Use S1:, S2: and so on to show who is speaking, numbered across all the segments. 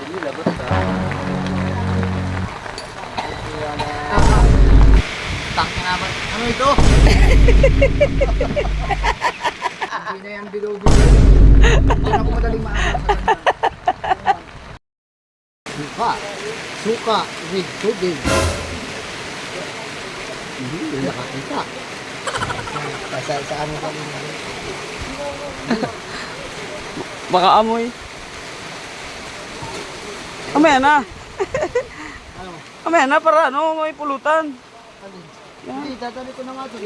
S1: Labot ka.
S2: Tangin na ba? Ano ito? Hindi yan bilo-bilo. Hindi na ako madaling. Suka. Suka with tubig. Hindi nakakita. Sa, sa ano ka
S3: Baka amoy. Amaya na. Amaya na para ano, may pulutan.
S2: Hindi, tatali ko na nga ito.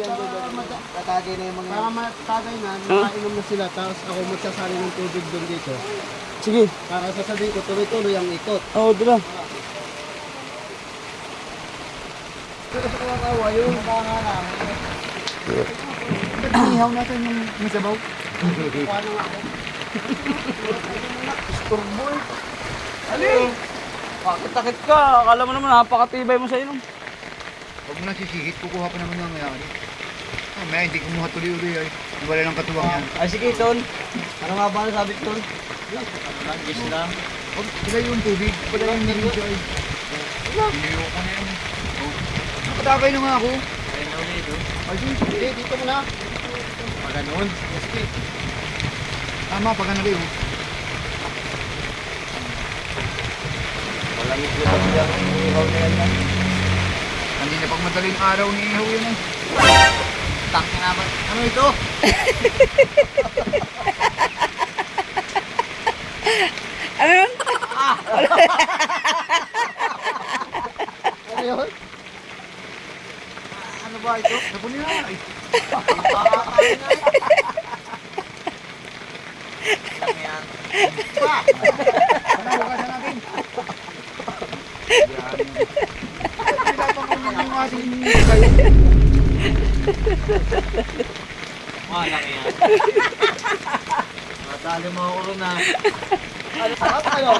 S2: Tatagay na yung mga... Para matagay na, makainom na sila. Tapos ako magsasali ng tubig doon dito.
S3: Sige.
S2: Para sasabihin ko, tuloy-tuloy ang ikot.
S3: Oo, oh,
S2: sa kawakawa, yung baka lang. Ba't inihaw natin yung masabaw? Paano nga ako? Stormboy.
S3: Ali! Pakit-takit ka. Akala mo naman napakatibay mo sa inom.
S4: Huwag mo na sisihit, kukuha pa naman yung mayari. Ah, may hindi kumuha tuloy-uloy ay. Wala lang katuwang yan.
S1: Ay sige, Ton. Ano nga ba ang sabi, Ton? Gis lang.
S4: Huwag sila yung tubig. Wala yung nilidyo ay. Piniyo ko na yan. Oh. Nakatagay na nga ako.
S1: Ayun na ulit, oh.
S4: Ay, sige,
S2: Hindi, dito mo na.
S1: Pag ganun.
S4: Tama, pag ano kayo.
S1: Walang ito sa biyang inihaw na yan.
S4: Hindi na pag madaling araw ni Ihaw yan eh.
S2: Tangin na ba? Ano ito?
S3: Ano yun?
S2: Ano yun? Ano ba ito?
S4: Sabi nila ay.
S1: Lang yan.
S4: Panawagan natin. Yan. Wala pa kung ano yung ating kayo.
S1: Malang yan. Madali mo ako ah.
S2: Ano sarap kayo?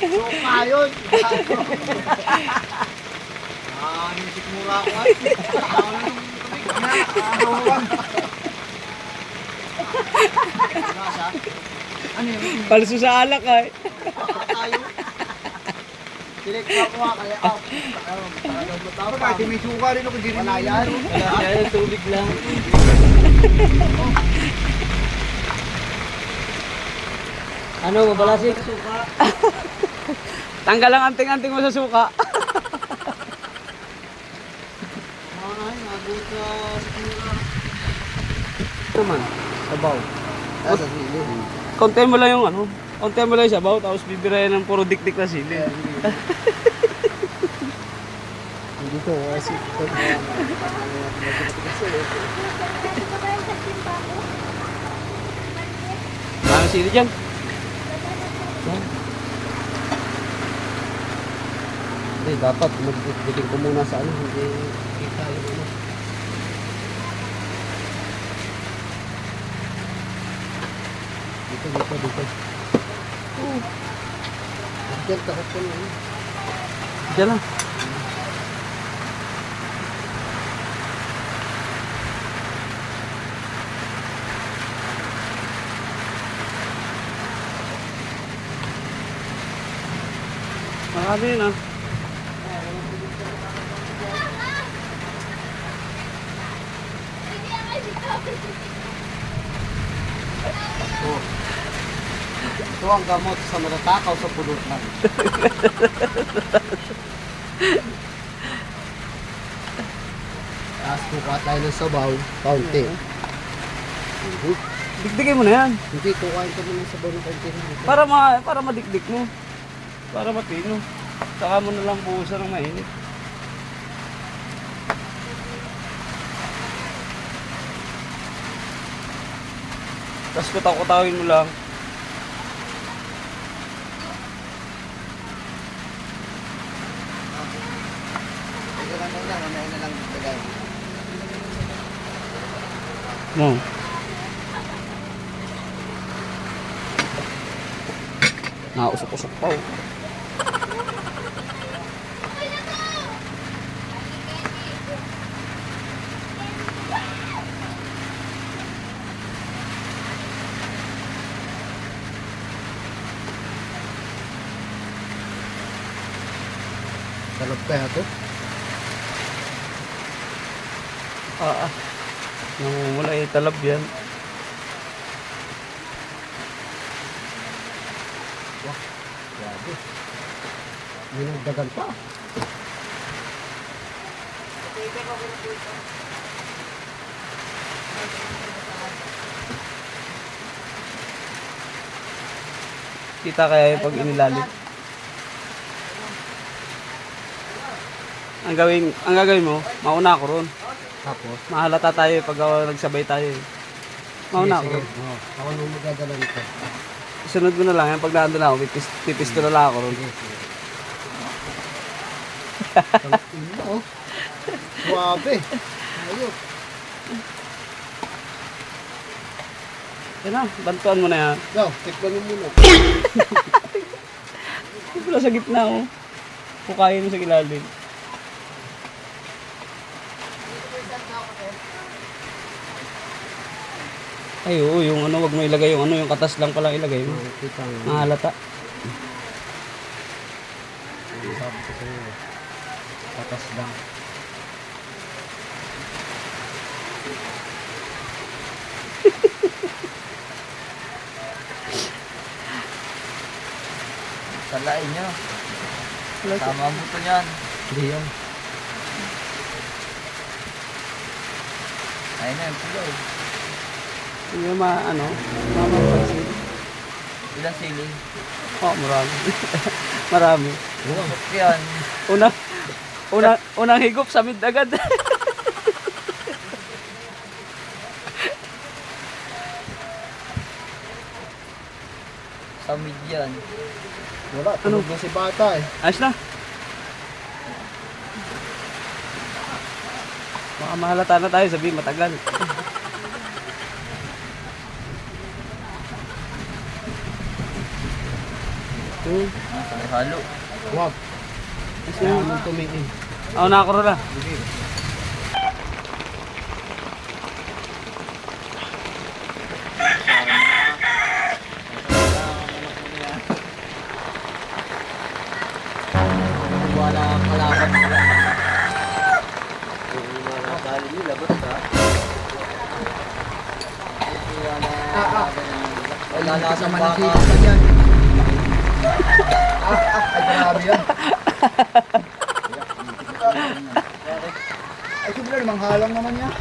S2: Suka yun.
S1: Ah, nisip ako ay. Ako na nung tubig.
S4: Panawagan.
S2: Nasa?
S4: Ano yun?
S3: Palso sa alak ay.
S2: tayo. Silik ko ako kaya ako.
S4: Kahit may suka rin ako, di rin
S2: Wala yan.
S1: Wala yan, tubig lang. Ano, mabalasik? Suka.
S3: Tanggal ang anting-anting mo sa suka.
S2: Ay, nabot sa sikmura.
S3: Naman. Sabaw.
S2: Ah, sa silid.
S3: Konti mo lang yung ano. Konti mo lang yung sabaw, tapos bibirayan ng puro dikdik na sili.
S2: Hindi ko kasi
S3: Ano sili dyan?
S2: Hindi, dapat magbitin ko muna sa ano, hindi kita yung ano. Dito, dito, dito. Oh. Diyan, na. ano.
S3: Dyan lang. Marami yun
S2: Ito ang gamot sa matatakaw sa pulutan. Tapos kukuha tayo ng sabaw, kaunti.
S3: Dikdikin mo na yan.
S2: Hindi, kukuhain ko ng sabaw ng kaunti.
S3: Para ma para madikdik mo. Para matino. Saka mo na lang buhusan ng mainit. Tapos kutaw-kutawin mo lang. No. Nausok-usok pa oh.
S2: Kalau peh tuh.
S3: Ah, ah. Namumula yung talab yan.
S2: Grabe. May nagdagan pa.
S3: Kita kaya yung pag inilalim. Ang gawin, ang gagawin mo, mauna ako ron.
S2: Tapos?
S3: Mahalata tayo eh, pag uh, nagsabay tayo. eh. Mauna ako
S2: Sige, sige. Oo. Ako nung magdadala nito.
S3: Sunod mo na lang yan. Pag naandun ako, pipis, pipisto na lang ako.
S2: Sige, sige. Tangina, oh. Suwabe. Ayok.
S3: Yan na, bantuan mo na yan.
S2: Go, tikman mo muna.
S3: Wala sa gitna oh. Pukayin mo sa ilalim. Ay, oo, yung ano, wag mo ilagay yung ano, yung katas lang pala ilagay mo.
S2: Kita mo.
S3: Mahalata.
S2: Sabi ko sa'yo. Patas lang.
S1: Salain nyo. Tama mo to yan.
S2: Hindi yan.
S1: Ayun na yung pulo.
S3: Yung ma, ano, mamapansin.
S1: Ilang sili?
S3: Oh, marami. marami.
S1: Bakit yan?
S3: Una, una, unang higop sa mid agad.
S1: Sa mid yan.
S2: Wala, tulog na si bata eh.
S3: Ayos na. Baka mahalata na tayo, sabihin matagal. Hmm.
S1: Halo.
S2: Wag.
S3: Na.
S2: naman tumingin.
S3: Ako na ako na.
S1: Wala kang kalaban nila.
S2: Dali nila, ba't ka?
S1: Ah, ah. Wala sa baka.
S4: yan. ah, ah, ay grabe yan. ay, siguro namang halang naman yan.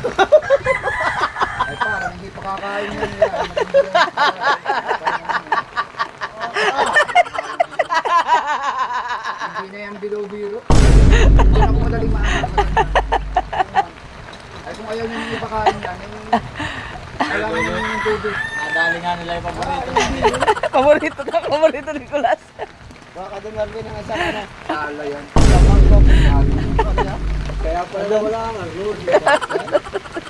S4: ay, parang hindi pa kakain yan. Hindi na yan na ako madaling maakasan. Ay, kung ayaw nyo hindi pakain yan, eh, kailangan nyo yung tubig.
S1: Nadali nga nila yung paborito.
S3: paborito na, paborito ni Kulas.
S2: Baka doon lang din ang isa na.
S4: Tala yan.
S2: Kaya pala wala nga.